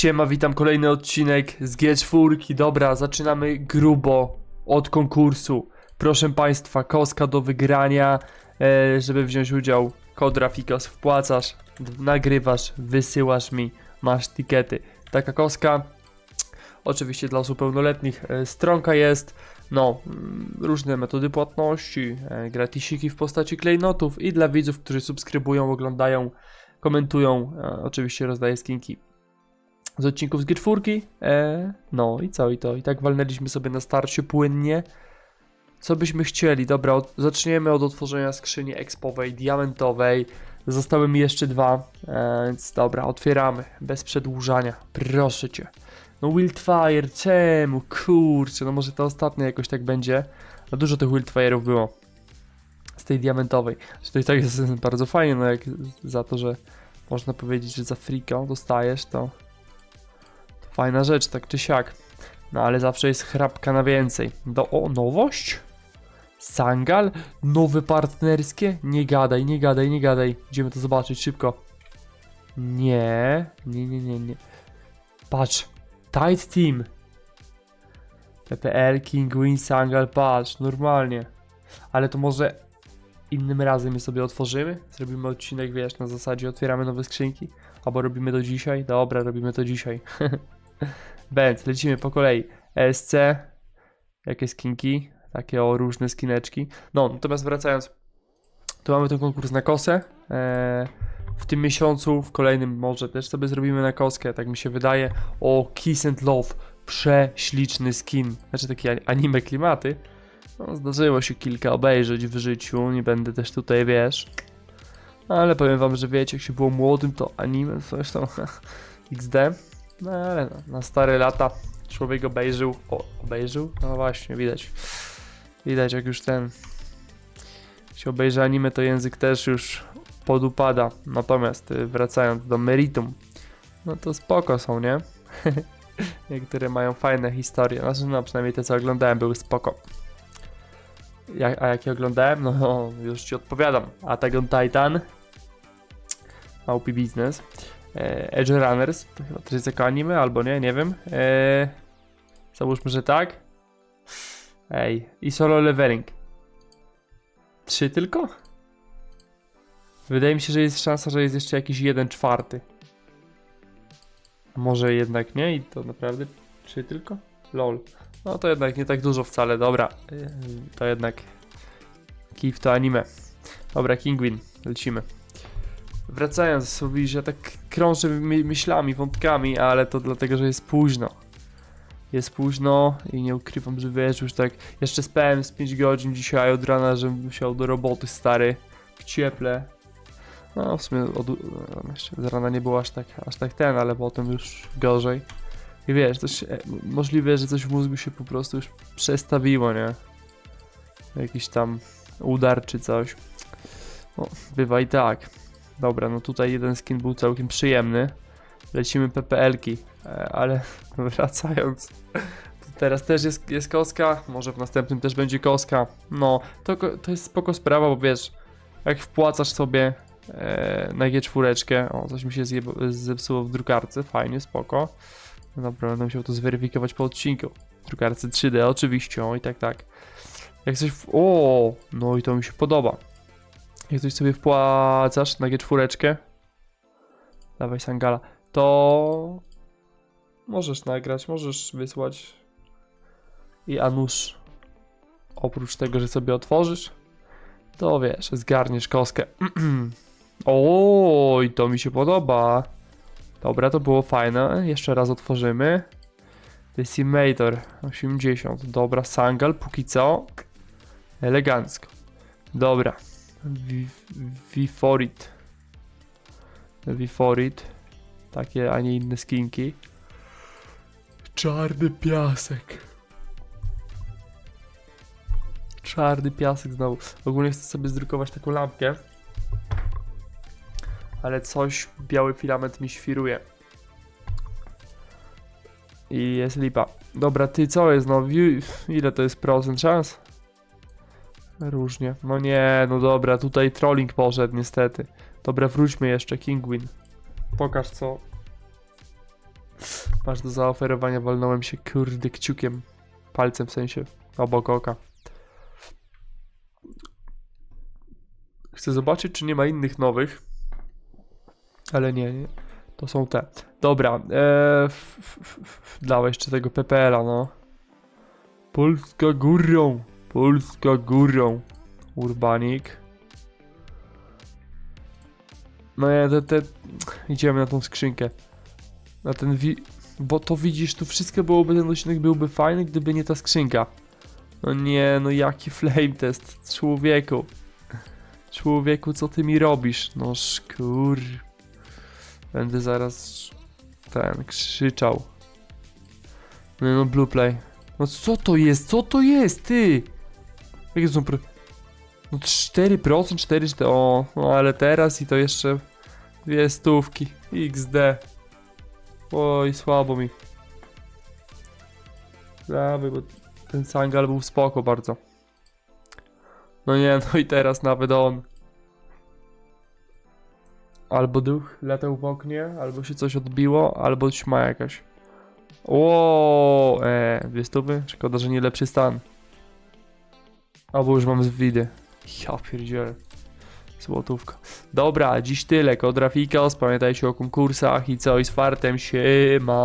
Siema, witam kolejny odcinek z G4. Dobra, zaczynamy grubo od konkursu. Proszę Państwa, koska do wygrania, e, żeby wziąć udział. Kod Rafikos wpłacasz, nagrywasz, wysyłasz mi, masz tikety. Taka koska, oczywiście dla osób pełnoletnich, e, stronka jest. No, mm, różne metody płatności, e, gratisiki w postaci klejnotów i dla widzów, którzy subskrybują, oglądają, komentują, oczywiście rozdaję skinki z odcinków z G4. E, no i co i to? I tak walnęliśmy sobie na starcie płynnie. Co byśmy chcieli? Dobra, od, zaczniemy od otworzenia skrzyni expowej, diamentowej. Zostały mi jeszcze dwa, e, więc dobra, otwieramy, bez przedłużania, proszę cię. No Wildfire, czemu? Kurczę, no może ta ostatnia jakoś tak będzie. No dużo tych Wildfire'ów było z tej diamentowej. To i tak jest bardzo fajnie, no jak za to, że można powiedzieć, że za friko dostajesz, to Fajna rzecz, tak czy siak. No ale zawsze jest chrapka na więcej. Do, o, nowość? Sangal? Nowe partnerskie? Nie gadaj, nie gadaj, nie gadaj. Idziemy to zobaczyć szybko. Nie, nie, nie, nie, nie. Patrz. Tight Team. PPL, King Win, Sangal, patrz, normalnie. Ale to może innym razem je sobie otworzymy? Zrobimy odcinek, wiesz, na zasadzie otwieramy nowe skrzynki? Albo robimy to dzisiaj? Dobra, robimy to dzisiaj. Będ, lecimy po kolei. ESC, jakie skinki, takie o różne skineczki. No, natomiast wracając, tu mamy ten konkurs na kosę. Eee, w tym miesiącu, w kolejnym może też sobie zrobimy na koskę, tak mi się wydaje. O, Kiss and Love, prześliczny skin. Znaczy takie a- anime klimaty. No, zdarzyło się kilka obejrzeć w życiu, nie będę też tutaj, wiesz. Ale powiem wam, że wiecie, jak się było młodym, to anime, coś tam XD. No ale no, na stare lata człowiek obejrzył. O, obejrzył? No właśnie, widać. Widać, jak już ten. Się obejrzy anime, to język też już podupada. Natomiast y, wracając do meritum, no to spoko są, nie? Niektóre mają fajne historie. Znaczy, no przynajmniej te, co oglądałem, były spoko. Jak, a jakie oglądałem? No, już ci odpowiadam. Attack on Titan. Małpi Business. E, Edge Runners, to chyba też jest jako anime, albo nie, nie wiem. E, załóżmy, że tak. Ej, i solo leveling. Trzy tylko? Wydaje mi się, że jest szansa, że jest jeszcze jakiś jeden czwarty. Może jednak nie i to naprawdę trzy tylko? Lol. No to jednak nie tak dużo wcale, dobra. E, To jednak kif to anime. Dobra, Kingwin, lecimy. Wracając, mówisz, ja tak krążę my myślami, wątkami, ale to dlatego, że jest późno. Jest późno i nie ukrywam, że wiesz, już tak jeszcze spałem z 5 godzin dzisiaj od rana, żebym musiał do roboty stary, w cieple. No w sumie od, no, z rana nie było aż tak, aż tak ten, ale potem już gorzej. I wiesz, też e, możliwe, że coś w mózgu się po prostu już przestawiło, nie? Jakiś tam udar czy coś. No, bywa i tak. Dobra, no tutaj jeden skin był całkiem przyjemny. Lecimy PPL-ki, e, ale wracając. Teraz też jest, jest koska, może w następnym też będzie koska. No, to, to jest spoko sprawa, bo wiesz, jak wpłacasz sobie e, na G4, o, coś mi się zepsuło w drukarce, fajnie, spoko. No dobra, będę musiał to zweryfikować po odcinku. Drukarce 3D, oczywiście, o i tak, tak. Jak coś. W... O, no i to mi się podoba. Jak coś sobie wpłacasz na G4, dawaj Sangala, to możesz nagrać, możesz wysłać i a nuż oprócz tego, że sobie otworzysz, to wiesz, zgarniesz kostkę. Oj, to mi się podoba. Dobra, to było fajne. Jeszcze raz otworzymy. Decimator 80. Dobra, Sangal, póki co. Elegancko. Dobra. Viforit. Viforit. Takie, a nie inne skinki. Czarny piasek. Czarny piasek znowu. Ogólnie chcę sobie zdrukować taką lampkę. Ale coś, biały filament mi świruje. I jest lipa. Dobra, ty co jest no? Ile to jest procent szans? Różnie. No nie, no dobra, tutaj trolling poszedł niestety. Dobra, wróćmy jeszcze, Kingwin. Pokaż co. masz do zaoferowania, walnąłem się kurde kciukiem, palcem w sensie, obok oka. Chcę zobaczyć, czy nie ma innych nowych. Ale nie, nie. To są te. Dobra, eee, f, f, f, jeszcze tego PPL-a, no. Polska górą, Polska górą. Urbanik. No nie, te, te... Idziemy na tą skrzynkę. Na ten wi... Bo to widzisz, tu wszystko byłoby, ten odcinek byłby fajny, gdyby nie ta skrzynka. No nie, no jaki flame test, człowieku. Człowieku, co ty mi robisz? No szkur. Będę zaraz ten krzyczał. No, no blue play. No co to jest? Co to jest, ty? Jakie są pro... No 4%, 4, o, no ale teraz i to jeszcze dwie stówki. XD. Oj, słabo mi. Dawaj, bo ten Sangal był spoko bardzo. No nie, no i teraz nawet on. Albo duch latał w oknie, albo się coś odbiło, albo ćma jakaś. Ło, e, dwie stówy? Szkoda, że nie lepszy stan. Albo już mam z widy. Ja pierdzielę. Złotówka. Dobra, dziś tyle. Kod Rafikos. Pamiętajcie o konkursach i co i z fartem się ma.